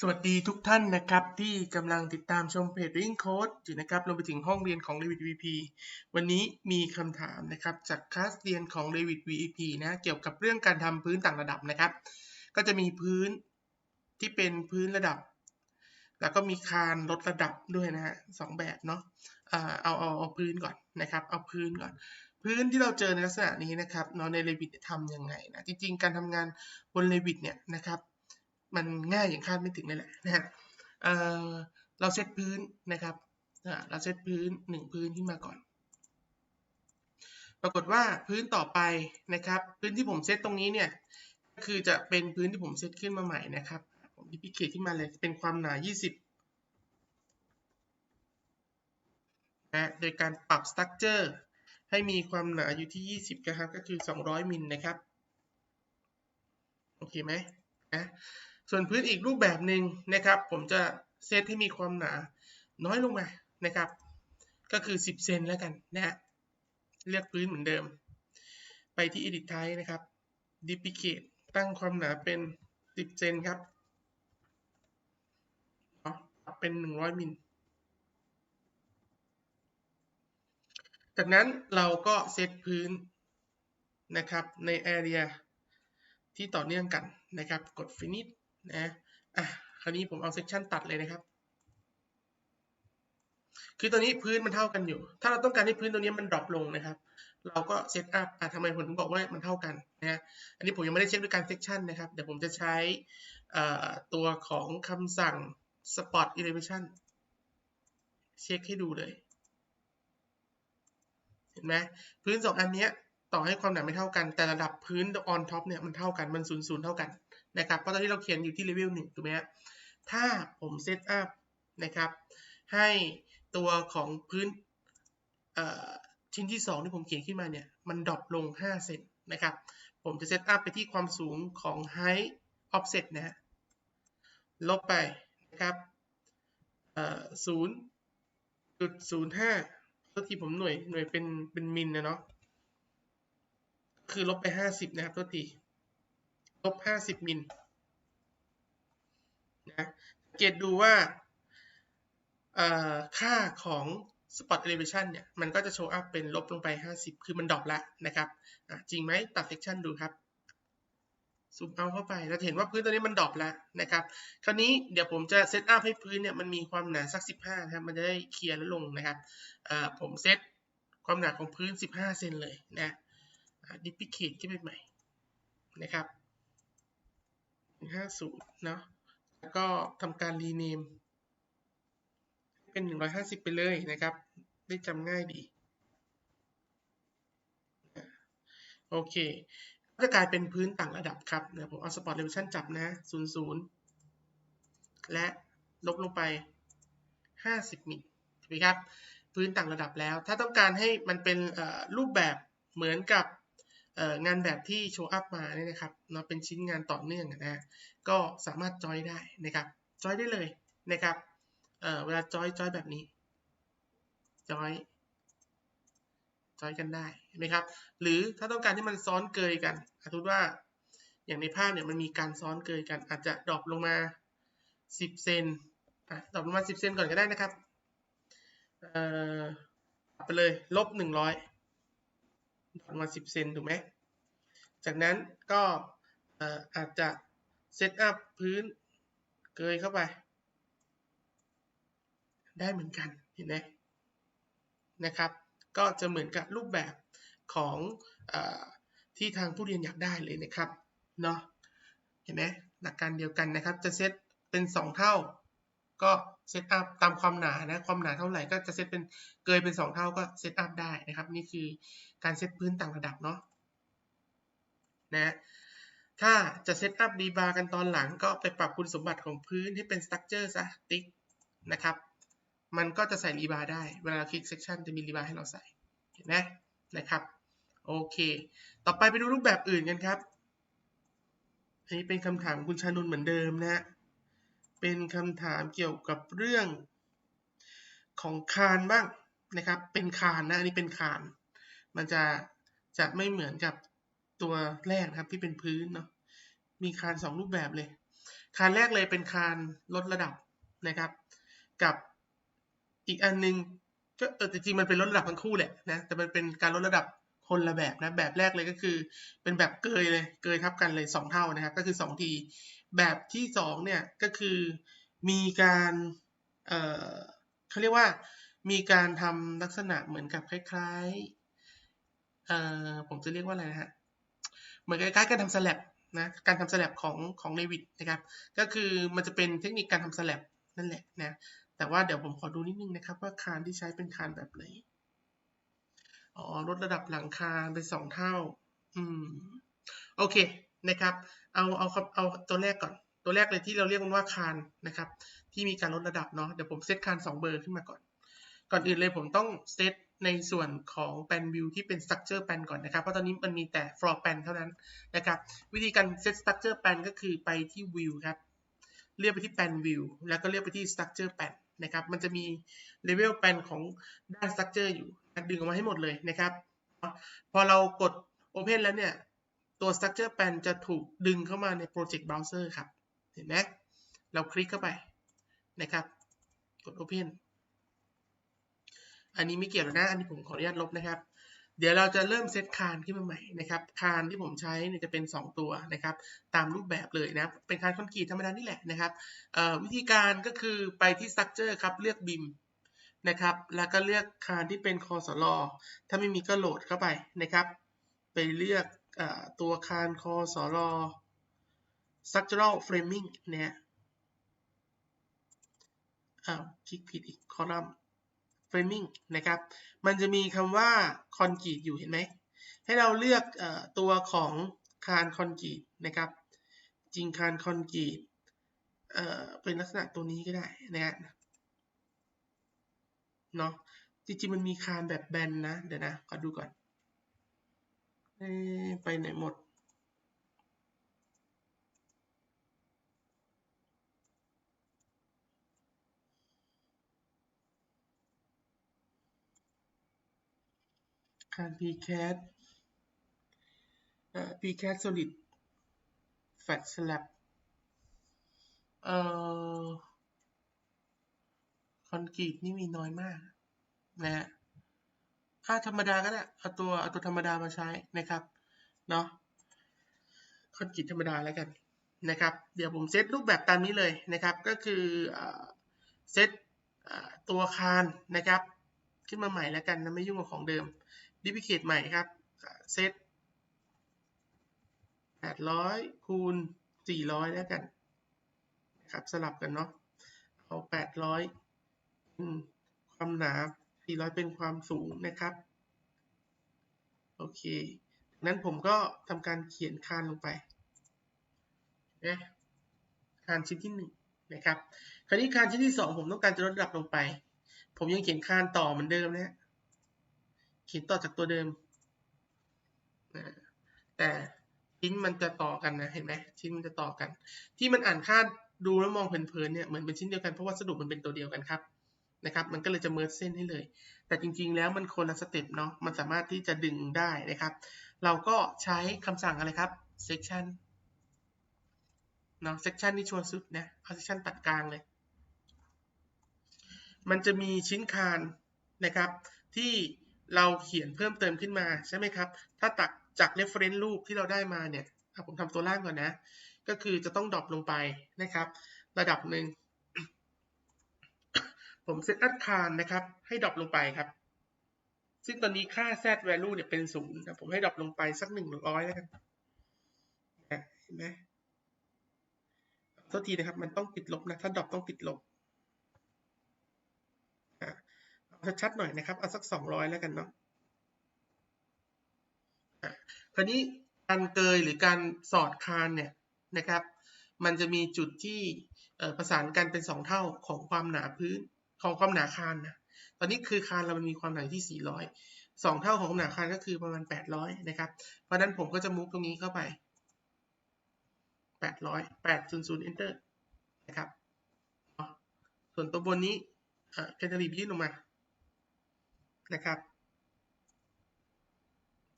สวัสดีทุกท่านนะครับที่กำลังติดตามชมเพจ Ring Code อยู่นะครับรวมไปถึงห้องเรียนของ Revit VP วันนี้มีคำถามนะครับจากคลาสเรียนของ Revit VP นะเกี่ยวกับเรื่องการทำพื้นต่างระดับนะครับ ก็จะมีพื้นที่เป็นพื้นระดับ แล้วก็มีคานลดระดับด้วยนะฮะสองแบบเนาะอ่าเอาเอาเอาพื้นก่อนนะครับเอาพื้นก่อนพื้นที่เราเจอในลักษณะนี้นะครับเนาะใน Revit ทำยังไงนะจริงๆ การทำงานบน Revit เนี่ยนะครับ มันง่ายอย่างคาดไม่ถึงเลยแหละนะฮะเเราเซตพื้นนะครับเราเซตพื้นหนึ่งพื้นขึ้นมาก่อน ปรากฏว่าพื้นต่อไปนะครับ พื้นที่ผมเซตตรงนี้เนี่ยก็คือจะเป็นพื้นที่ผมเซตขึ้นมาใหม่นะครับ ผมดิพิเคทขึ้นมาเลยเป็นความหนา 20นะโดยการปรับสตั๊กเจอร์ให้มีความหนาอยู่ที่ 20นะครับก็คือ 200มิลนะครับ โอเคไหมนะ ส่วนพื้นอีกรูปแบบหนึ่งนะครับ ผมจะเซตให้มีความหนาน้อยลงมานะครับ ก็คือ 10 เซนแล้วกันนะฮะเลือกพื้นเหมือนเดิม ไปที่ Edit Type นะครับ Duplicate ตั้งความหนาเป็น 10 เซนครับเปรับเป็น 100 มิลจากนั้นเราก็เซตพื้นนะครับใน Area ที่ต่อเนื่องกันนะครับ กด finish นะอะคราวนี้ผมเอา section ตัดเลยนะครับ คือตอนนี้พื้นมันเท่ากันอยู่ ถ้าเราต้องการให้พื้นตรงนี้มันดรอปลงนะครับ เราก็เซตอัพอะทำไมผมถึงบอกว่ามันเท่ากันนะฮะอันนี้ผมยังไม่ได้เช็คด้วยการ section นะครับ เดี๋ยวผมจะใช้ตัวของคำสั่ง spot elevation เช็คให้ดูเลย เห็นไหมพื้นสองอันนี้ต่อให้ความหนาไม่เท่ากัน แต่ระดับพื้น on top เนี่ยมันเท่ากันมันศูนย์ศูนย์เท่ากัน นะครับ เพราะตอนที่เราเขียนอยู่ที่เลเวลหนึ่งถูกไหมฮะถ้าผมเซตอัพนะครับ ให้ตัวของพื้นชิ้นที่ 2 ที่ผมเขียนขึ้นมาเนี่ย มันดรอปลง 5 เซนนะครับ ผมจะเซตอัพไปที่ความสูงของ height offset นะฮะ ลบไปนะครับศูนย์จุดศูนย์ห้าตัวที่ผมหน่วยหน่วยเป็นเป็นมิลนะเนาะ คือลบไป 50 นะครับตัวที่ ลบ50มิลนะสังเกตดูว่าค่าของ spot elevation เนี่ย มันก็จะโชว์อัพเป็นลบลงไป 50 คือมันดรอปละนะครับ จริงไหมตัด section ดูครับซูมเอาเข้าไปเราเห็นว่าพื้นตัวนี้มันดรอปแล้วนะครับ คราวนี้เดี๋ยวผมจะเซตอัพให้พื้นเนี่ยมันมีความหนาสัก 15นะครับ มันจะได้เคลียร์แล้วลงนะครับ ผมเซตความหนาของพื้น 15 เซนเลยนะดิพิเคทขึ้นไปใหม่นะครับ 50เนาะแล้วก็ทำการรีเนมเป็น 150 ไปเลยนะครับ ได้จำง่ายดี โอเค ก็จะกลายเป็นพื้นต่างระดับครับเดี๋ยวผมเอาสปอร์ตเรเวชั่นจับนะ 00 และลบลงไป 50 มิลถูกไหมครับ พื้นต่างระดับแล้ว ถ้าต้องการให้มันเป็นรูปแบบเหมือนกับ งานแบบที่โชว์อัพมาเนี่ยนะครับเนาะเป็นชิ้นงานต่อเนื่องนะฮะก็สามารถจอยได้นะครับจอยได้เลยนะครับเเวลาจอยจอยแบบนี้จอยจอยกันได้เห็นไหมครับ หรือถ้าต้องการที่มันซ้อนเกยกันสมมติว่าอย่างในภาพเนี่ยมันมีการซ้อนเกยกัน อาจจะดรอปลงมา 10 เซนดรอปลงมา 10 เซนก่อนก็ได้นะครับ เอ่อไปเลยลบ100 ประมาณ10 เซนถูกไหม จากนั้นก็อาจจะเซตอัพพื้นเกยเข้าไป ได้เหมือนกันเห็นไหมนะครับ ก็จะเหมือนกับรูปแบบของอที่ทางผู้เรียนอยากได้เลยนะครับเนาะเห็นไหมหลักการเดียวกันนะครับ จะเซตเป็น 2 เท่า ก็ เซตอัพตามความหนานะความหนาเท่าไหร่ก็จะเซตเป็นเกยเป็น 2 เท่าก็เซตอัพได้นะครับ นี่คือการเซตพื้นต่างระดับเนาะนะถ้าจะเซตอัพดีบาร์กันตอนหลังก็ไปปรับคุณสมบัติของพื้นให้เป็นสตั๊กเจอร์ซะติ๊กนะครับ มันก็จะใส่รีบาร์ได้ เวลาคลิกเซสชันจะมีรีบาร์ให้เราใส่เห็นไหมนะครับโอเค ต่อไปไปดูรูปแบบอื่นกันครับอันนี้เป็นคำถามคุณชานุนเหมือนเดิมนะฮะ เป็นคำถามเกี่ยวกับเรื่องของคานบ้างนะครับ เป็นคานนะ อันนี้เป็นคาน มันจะจะไม่เหมือนกับตัวแรกนะครับที่เป็นพื้นเนาะ มีคานสองรูปแบบเลย คานแรกเลยเป็นคานลดระดับนะครับ กับอีกอันนึงก็เออจริงๆมันเป็นลดระดับทั้งคู่แหละนะ แต่มันเป็นการลดระดับคนละแบบนะ แบบแรกเลยก็คือเป็นแบบเกยเลย เกยทับกันเลยสองเท่านะครับ ก็คือสองที แบบที่สองเนี่ยก็คือมีการเอ่อเขาเรียกว่ามีการทำลักษณะเหมือนกับคล้ายๆเอ่อผมจะเรียกว่าอะไรนะฮะเหมือนคล้ายๆการทำสลับนะการทำสลับของของเลวิตนะครับ ก็คือมันจะเป็นเทคนิคการทำสลับนั่นแหละนะแต่ว่าเดี๋ยวผมขอดูนิดนึงนะครับ ว่าคานที่ใช้เป็นคานแบบไหนอ๋อลดระดับหลังคาเป็นสองเท่า อืม โอเค นะครับ เอาเอาเอาตัวแรกก่อน ตัวแรกเลยที่เราเรียกมันว่าคานนะครับ ที่มีการลดระดับเนาะ เดี๋ยวผมเซตคาน2เบอร์ขึ้นมาก่อน ก่อนอื่นเลยผมต้องเซตในส่วนของแปนวิวที่เป็น structure แปนก่อนนะครับ เพราะตอนนี้มันมีแต่ floor แปนเท่านั้นนะครับ วิธีการเซต structure แปนก็คือไปที่ view ครับเรียกไปที่แปน view แล้วก็เรียกไปที่ structure แปนนะครับ มันจะมี level แปนของด้าน structure อยู่ ดึงออกมาให้หมดเลยนะครับ พอเรากด open แล้วเนี่ย ตัว structure pan จะถูกดึงเข้ามาใน project browser ครับ เห็นไหมเราคลิกเข้าไปนะครับ กด open อันนี้ไม่เกี่ยวนะ อันนี้ผมขออนุญาตลบนะครับ เดี๋ยวเราจะเริ่มเซตคานขึ้นมาใหม่นะครับคานที่ผมใช้เนี่ยจะเป็น 2 ตัวนะครับ ตามรูปแบบเลยนะเป็นคานคอนกรีตธรรมดานี่แหละนะครับวิธีการก็คือไปที่ structure ครับ เลือก BIM นะครับ แล้วก็เลือกคานที่เป็นคอสลอถ้าไม่มีก็โหลดเข้าไปนะครับ ไปเลือก ตัวคานคอสลอ structural framing เนี่ยอ้าวคลิกผิดอีกคอลัมน์ framing นะครับ มันจะมีคำว่าคอนกรีตอยู่เห็นไหม ให้เราเลือกอตัวของคานคอนกรีตนะครับ จริงคานคอนกรีตเเป็นลักษณะตัวนี้ก็ได้นะฮะเนาะจริงๆมันมีคานแบบแบนนะ เดี๋ยวนะ ขอดูก่อน ไปไหนหมดคาน PCAT เอ่อ PCAT solid fat slab เอ่อคอนกรีตนี่มีน้อยมากนะฮะ ถ้าธรรมดาก็ได้เอาตัวเอาตัวธรรมดามาใช้นะครับเนาะคอนกรีตธรรมดาแล้วกันนะครับ เดี๋ยวผมเซตรูปแบบตามนี้เลยนะครับ ก็คือเซตตัวคานนะครับ ขึ้นมาใหม่แล้วกันนะไม่ยุ่งกับของเดิมดิพิเคทใหม่ครับเซต800คูณ400แล้วกันครับสลับกันเนาะเอา800ความหนา 400 เป็นความสูงนะครับ โอเคนั้นผมก็ทำการเขียนคานลงไปนะคานชิ้นที่1นะครับ คราวนี้คานชิ้นที่ 2 ผมต้องการจะลดระดับลงไป ผมยังเขียนคานต่อเหมือนเดิมนะเขียนต่อจากตัวเดิมนะแต่ชิ้นมันจะต่อกันนะเห็นไหมชิ้นมันจะต่อกัน ที่มันอ่านค่าดูแล้วมองเพลินๆเนี่ยเหมือนเป็นชิ้นเดียวกันเพราะวัสดุมันเป็นตัวเดียวกันครับ นะครับ มันก็เลยจะเมิร์เส้นให้เลย แต่จริงๆแล้วมันคนละสเต็ปเนาะ มันสามารถที่จะดึงได้นะครับ เราก็ใช้คำสั่งอะไรครับ section เนาะ section นี่ชัวร์สุดนะ เอา section ตัดกลางเลย มันจะมีชิ้นคานนะครับ ที่เราเขียนเพิ่มเติมขึ้นมาใช่ไหมครับ ถ้าตักจาก reference รูปที่เราได้มาเนี่ยผมทำตัวล่างก่อนนะ ก็คือจะต้องดรอปลงไปนะครับ ระดับหนึ่ง ผมเซตอัดคานนะครับ ให้ดรอปลงไปครับ ซึ่งตอนนี้ค่า z value เนี่ยเป็นศูนย์นะผมให้ดรอปลงไปสักหนึ่งร้อยแล้วกันเห็นไหมโทษทีนะครับ มันต้องติดลบนะ ถ้าดรอปต้องติดลบเอาชัดๆหน่อยนะครับ เอาสักสองร้อยแล้วกันเนาะคราวนี้การเกยหรือการสอดคานเนี่ยนะครับ มันจะมีจุดที่ประสานกันเป็นสองเท่าของความหนาพื้น ของความหนาคานนะตอนนี้คือคานเรามันมีความหนาที่ 400 2 เท่าของความหนาคานก็คือประมาณ 800 นะครับ เพราะนั้นผมก็จะมุกตรงนี้เข้าไป 800 800 enter นะครับ ส่วนตัวบนนี้แคนเทลียื่นลงมา นะครับ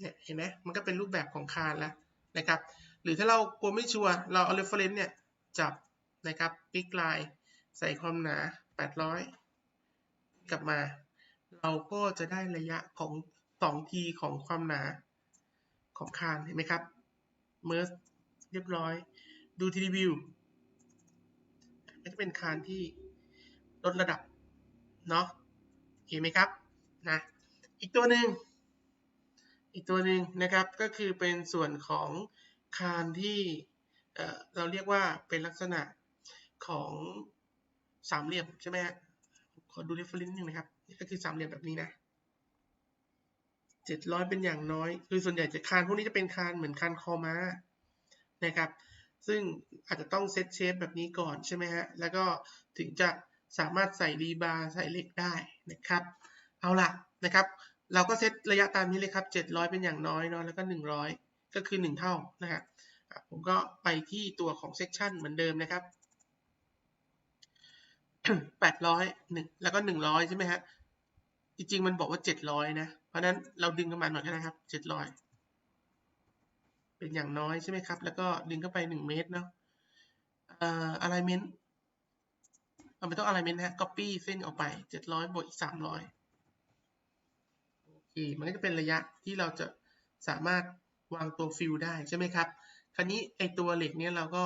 เนี่ยเห็นไหมมันก็เป็นรูปแบบของคานแล้วนะครับ หรือถ้าเรากลัวไม่ชัวร์เราเอา reference เนี่ยจับนะครับคลิกไลน์ใส่ความหนา 800 กลับมา เราก็จะได้ระยะของ2ทีของความหนาของคานเห็นไหมครับ เมอร์เรียบร้อย ดูทีดีวิวก็จะเป็นคานที่ลดระดับ เนาะโอเคไหมครับนะอีกตัวหนึ่งอีกตัวหนึ่งนะครับก็คือเป็นส่วนของคานที่เเราเรียกว่าเป็นลักษณะของสามเหลี่ยมใช่ไหมฮะ ขอดู reference นึงนะครับ นี่ก็คือสามเหลี่ยมแบบนี้นะเจ็ดร้อยเป็นอย่างน้อย คือส่วนใหญ่จะคานพวกนี้จะเป็นคานเหมือนคานคอม้านะครับ ซึ่งอาจจะต้องเซตเชฟแบบนี้ก่อนใช่ไหมฮะ แล้วก็ถึงจะสามารถใส่รีบาร์ใส่เหล็กได้นะครับ เอาล่ะนะครับ เราก็เซตระยะตามนี้เลยครับ 700 เป็นอย่างน้อยเนาะ แล้วก็ 100 ก็คือ 1 เท่านะฮะผมก็ไปที่ตัวของเซกชันเหมือนเดิมนะครับ 800 1แล้วก็100ใช่ไหมฮะจริงๆมันบอกว่า700นะ เพราะนั้นเราดึงกันมาหน่อยนะครับ700เป็นอย่างน้อยใช่ไหมครับ แล้วก็ดึงเข้าไป1เมตรเนาะอ่อ alignment เราไม่ต้อง alignment นะ copy เส้นออกไป700บวกอีก300โอเคมันก็จะเป็นระยะที่เราจะสามารถวางตัวฟิลได้ใช่ไหมครับ คราวนี้ไอตัวเหล็กเนี้ยเราก็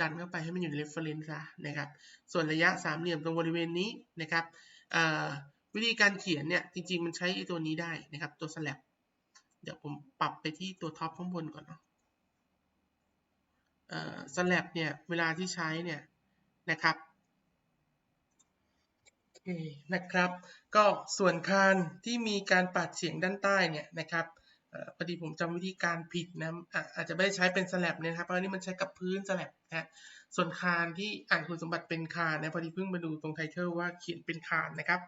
ดันเข้าไปให้มันอยู่ใน reference ซะนะครับ ส่วนระยะสามเหลี่ยมตรงบริเวณนี้นะครับวิธีการเขียนเนี่ยจริง ๆ มันใช้ตัวนี้ได้นะครับ ตัว slab เดี๋ยวผมปรับไปที่ตัวท็อปข้างบนก่อนเนาะสลับเนี่ยเวลาที่ใช้เนี่ยนะครับนะครับ ก็ส่วนคานที่มีการปัดเสียงด้านใต้เนี่ยนะครับ พอดีผมจำวิธีการผิดนะอาจจะไม่ได้ใช้เป็นสลับนะครับเพราะนี่มันใช้กับพื้นสลับนะส่วนคานที่อ่านคุณสมบัติเป็นคานนะพอดีเพิ่งมาดูตรงไทเทลว่าเขียนเป็นคานนะครับ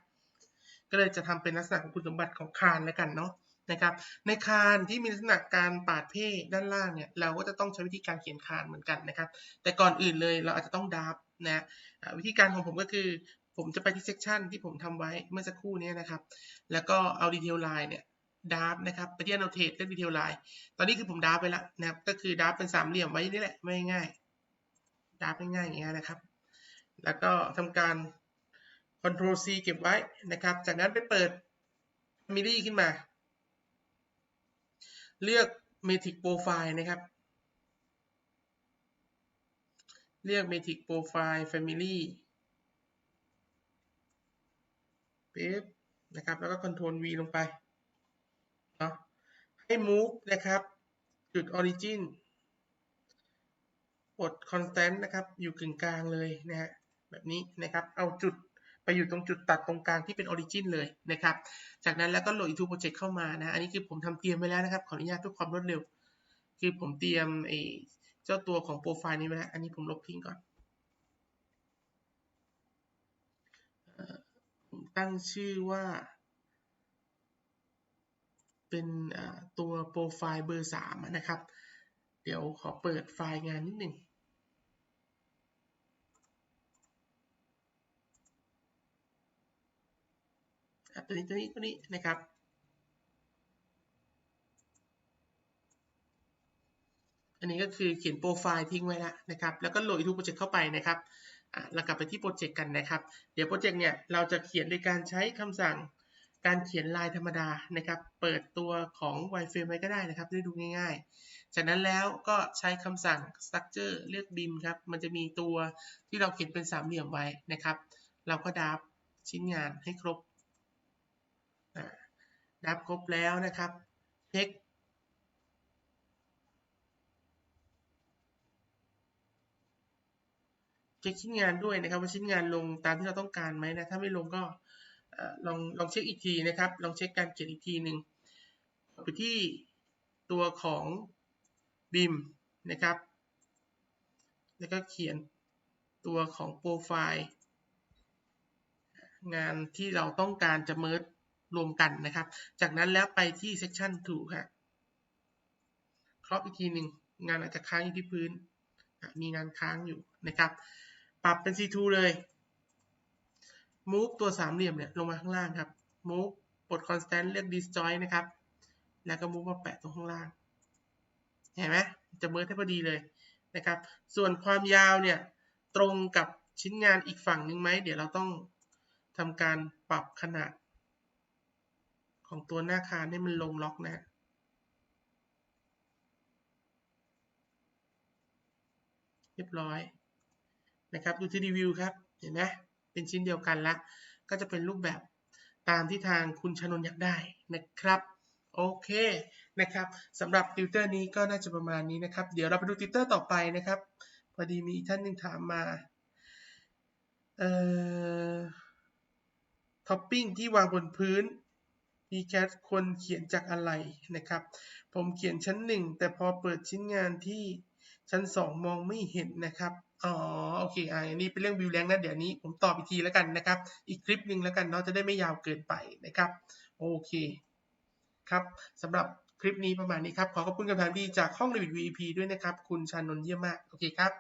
ก็เลยจะทำเป็นลักษณะของคุณสมบัติของคานแล้วกันเนาะนะครับ ในคานที่มีลักษณะการปาดเพ่ด้านล่างเนี่ยเราก็จะต้องใช้วิธีการเขียนคานเหมือนกันนะครับ แต่ก่อนอื่นเลยเราอาจจะต้องดับนะวิธีการของผมก็คือผมจะไปที่เซกชันที่ผมทำไว้เมื่อสักครู่นี้นะครับ แล้วก็เอาดีเทลไลน์เนี่ย ดับนะครับไปที่ annotate เลือกดีเทลไลน์ตอนนี้คือผมดับไปแล้วนะครับก็คือดับเป็นสามเหลี่ยมไว้นี่แหละไม่ง่ายดับง่ายๆอย่างเงี้ยนะครับ แล้วก็ทำการ Ctrl C เก็บไว้นะครับ จากนั้นไปเปิด Family ขึ้นมา เลือก Matrix Profile นะครับ เลือก Matrix Profile Family ป๊บนะครับ แล้วก็ Ctrl V ลงไป ให้ Move นะครับ จุด Origin กด Constant นะครับ อยู่กึ่งกลางเลยนะฮะแบบนี้นะครับ เอาจุดไปอยู่ตรงจุดตัดตรงกลางที่เป็นออริจินเลยนะครับ จากนั้นแล้วก็โหลด YouTube Project เข้ามานะ อันนี้คือผมทำเตรียมไว้แล้วนะครับ ขออนุญาตเพื่อความรวดเร็ว คือผมเตรียมไอ้เจ้าตัวของโปรไฟล์นี้ไว้แล้ว อันนี้ผมลบทิ้งก่อนผมตั้งชื่อว่า เป็นตัวโปรไฟล์เบอร์ 3 นะครับ เดี๋ยวขอเปิดไฟล์งานนิดหนึ่งตัวนี้ตัวนี้ตัวนี้นะครับอันนี้ก็คือเขียนโปรไฟล์ทิ้งไว้แล้วนะครับ แล้วก็โหลด YouTube Project เข้าไปนะครับเรากลับไปที่โปรเจกต์กันนะครับ เดี๋ยวโปรเจกต์เนี่ยเราจะเขียนโดยการใช้คำสั่ง การเขียนลายธรรมดานะครับ เปิดตัวของ wireframe ไว้ก็ได้นะครับได้ดูง่ายๆ จากนั้นแล้วก็ใช้คำสั่ง structure เลือก bim ครับ มันจะมีตัวที่เราเขียนเป็นสามเหลี่ยมไว้นะครับ เราก็ดับชิ้นงานให้ครบนับครบแล้วนะครับเช็คเช็คชิ้นงานด้วยนะครับว่าชิ้นงานลงตามที่เราต้องการไหมนะ ถ้าไม่ลงก็ ลองลองเช็คอีกทีนะครับ ลองเช็คการเขียนอีกทีหนึ่งไปที่ตัวของบิมนะครับ แล้วก็เขียนตัวของโปรไฟล์งานที่เราต้องการจะเมิร์รวมกันนะครับ จากนั้นแล้วไปที่ section 2ครับครอบอีกทีหนึ่งงานอาจจะค้างอยู่ที่พื้น มีงานค้างอยู่นะครับ ปรับเป็น C2 เลย move ตัวสามเหลี่ยมเนี่ยลงมาข้างล่างครับ move ปลด constant เลือก disjoint นะครับ แล้วก็ move มาแปะตรงข้างล่าง เห็นไหมจะเมิร์ให้พอดีเลยนะครับ ส่วนความยาวเนี่ยตรงกับชิ้นงานอีกฝั่งหนึ่งไหม เดี๋ยวเราต้องทำการปรับขนาด ของตัวหน้าคานให้มันลงล็อกนะเรียบร้อยนะครับ ดูที่รีวิวครับ เห็นไหม เป็นชิ้นเดียวกันละ ก็จะเป็นรูปแบบตามที่ทางคุณชนนอยากได้นะครับโอเคนะครับสำหรับติวเตอร์นี้ก็น่าจะประมาณนี้นะครับ เดี๋ยวเราไปดูติวเตอร์ต่อไปนะครับพอดีมีท่านหนึ่งถามมาเอ่อท็อปปิ้งที่วางบนพื้นมีแคทคนเขียนจากอะไรนะครับ ผมเขียนชั้นหนึ่งแต่พอเปิดชิ้นงานที่ ชั้นสองมองไม่เห็นนะครับ อ๋อ โอเคอ่าอันนี้เป็นเรื่องวิวแรงนะ เดี๋ยวนี้ผมตอบอีกทีแล้วกันนะครับ อีกคลิปหนึ่งแล้วกันเนาะ จะได้ไม่ยาวเกินไปนะครับ โอเค ครับสำหรับคลิปนี้ประมาณนี้ครับ ขอขอบคุณคำถามดีจากห้องรีวิว VP ด้วยนะครับ คุณชานนท์เยี่ยมมาก โอเคครับ